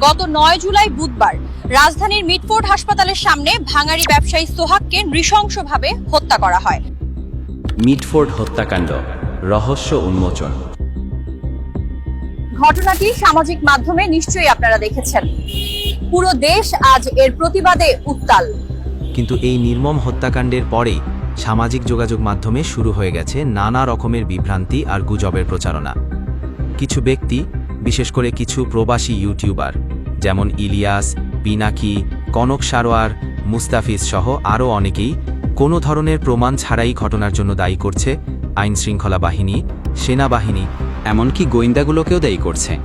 গত নয় জুলাই বুধবার রাজধানীর মিটফোর্ড হাসপাতালের সামনে ভাঙারি ব্যবসায়ী সোহাগকে নৃশংসভাবে হত্যা করা হয়। মিটফোর্ড হত্যাকাণ্ড রহস্য উন্মোচন। ঘটনাটি সামাজিক মাধ্যমে নিশ্চয়ই আপনারা দেখেছেন। পুরো দেশ আজ এর প্রতিবাদে উত্তাল। কিন্তু এই নির্মম হত্যাকাণ্ডের পরে সামাজিক যোগাযোগ মাধ্যমে শুরু হয়ে গেছে নানা রকমের বিভ্রান্তি আর গুজবের প্রচারণা। কিছু ব্যক্তি বিশেষ করে কিছু প্রবাসী ইউটিউবার যেমন ইলিয়াস, পিনাকি, কনক সারোয়ার, মুস্তাফিজ সহ আরও অনেকেই কোনো ধরনের প্রমাণ ছাড়াই ঘটনার জন্য দায়ী করছে আইনশৃঙ্খলা বাহিনী, সেনাবাহিনী, এমনকি গোয়েন্দাগুলোকেও দায়ী করছে।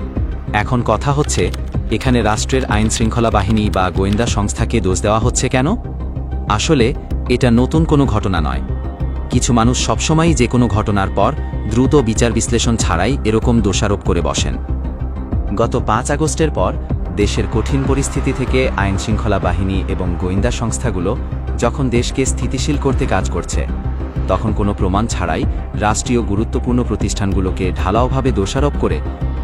এখন কথা হচ্ছে, এখানে রাষ্ট্রের আইনশৃঙ্খলা বাহিনী বা গোয়েন্দা সংস্থাকে দোষ দেওয়া হচ্ছে কেন? আসলে, এটা নতুন কোনো ঘটনা নয়। কিছু মানুষ সবসময়ই যে কোনো ঘটনার পর দ্রুত বিচার বিশ্লেষণ ছাড়াই এরকম দোষারোপ করে বসেন। গত পাঁচ আগস্টের পর দেশের কঠিন পরিস্থিতি থেকে আইন শৃঙ্খলা বাহিনী এবং গোয়েন্দা সংস্থাগুলো যখন দেশকে স্থিতিশীল করতে কাজ করছে, তখন কোনো প্রমাণ ছাড়াই রাষ্ট্রীয় গুরুত্বপূর্ণ প্রতিষ্ঠানগুলোকে ঢালাওভাবে দোষারোপ করে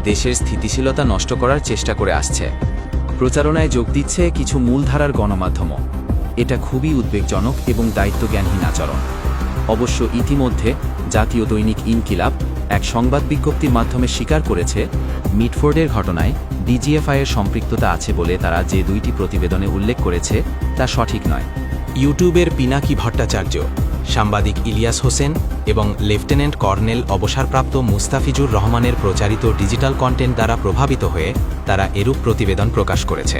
দেশের স্থিতিশীলতা নষ্ট করার চেষ্টা করে আসছে। প্রচারণায় যোগ দিচ্ছে কিছু মূলধারার গণমাধ্যমও। এটা খুবই উদ্বেগজনক এবং দায়িত্বজ্ঞানহীন আচরণ। অবশ্য ইতিমধ্যে জাতীয় দৈনিক ইনকিলাব এক সংবাদ বিজ্ঞপ্তির মাধ্যমে স্বীকার করেছে, মিটফোর্ডের ঘটনায় ডিজিএফআইয়ের সম্পৃক্ততা আছে বলে তারা যে দুইটি প্রতিবেদনে উল্লেখ করেছে, তা সঠিক নয়। ইউটিউবের পিনাকি ভট্টাচার্য, সাংবাদিক ইলিয়াস হোসেন এবং লেফটেন্যান্ট কর্নেল অবসরপ্রাপ্ত মুস্তাফিজুর রহমানের প্রচারিত ডিজিটাল কন্টেন্ট দ্বারা প্রভাবিত হয়ে তারা এরূপ প্রতিবেদন প্রকাশ করেছে।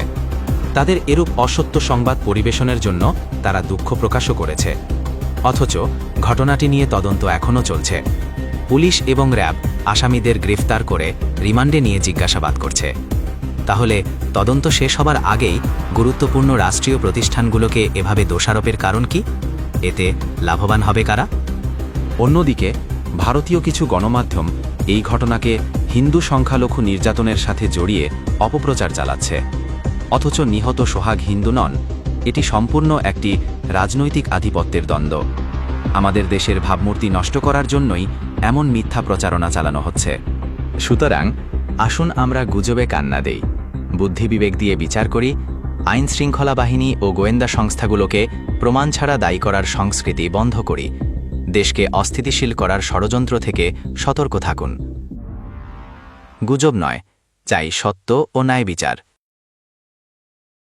তাদের এরূপ অসত্য সংবাদ পরিবেশনের জন্য তারা দুঃখ প্রকাশও করেছে। অথচ ঘটনাটি নিয়ে তদন্ত এখনও চলছে। পুলিশ এবং র্যাব আসামিদের গ্রেফতার করে রিমান্ডে নিয়ে জিজ্ঞাসাবাদ করছে। তাহলে তদন্ত শেষ হবার আগেই গুরুত্বপূর্ণ রাষ্ট্রীয় প্রতিষ্ঠানগুলোকে এভাবে দোষারোপের কারণ কি? এতে লাভবান হবে কারা? অন্যদিকে, ভারতীয় কিছু গণমাধ্যম এই ঘটনাকে হিন্দু সংখ্যালঘু নির্যাতনের সাথে জড়িয়ে অপপ্রচার চালাচ্ছে। অথচ নিহত সোহাগ হিন্দু নন, এটি সম্পূর্ণ একটি রাজনৈতিক আধিপত্যের দ্বন্দ্ব। আমাদের দেশের ভাবমূর্তি নষ্ট করার জন্যই এমন মিথ্যা প্রচারণা চালানো হচ্ছে। সুতরাং, আসুন আমরা গুজবে কান্না দেই। বুদ্ধিবিবেক দিয়ে বিচার করি আইন শৃঙ্খলা বাহিনী ও গোয়েন্দা সংস্থাগুলোকে প্রমাণ ছাড়া দায়ী করার সংস্কৃতি বন্ধ করি। দেশকে অস্থিতিশীল করার ষড়যন্ত্র থেকে সতর্ক থাকুন। গুজব নয়, চাই সত্য ও ন্যায় বিচার।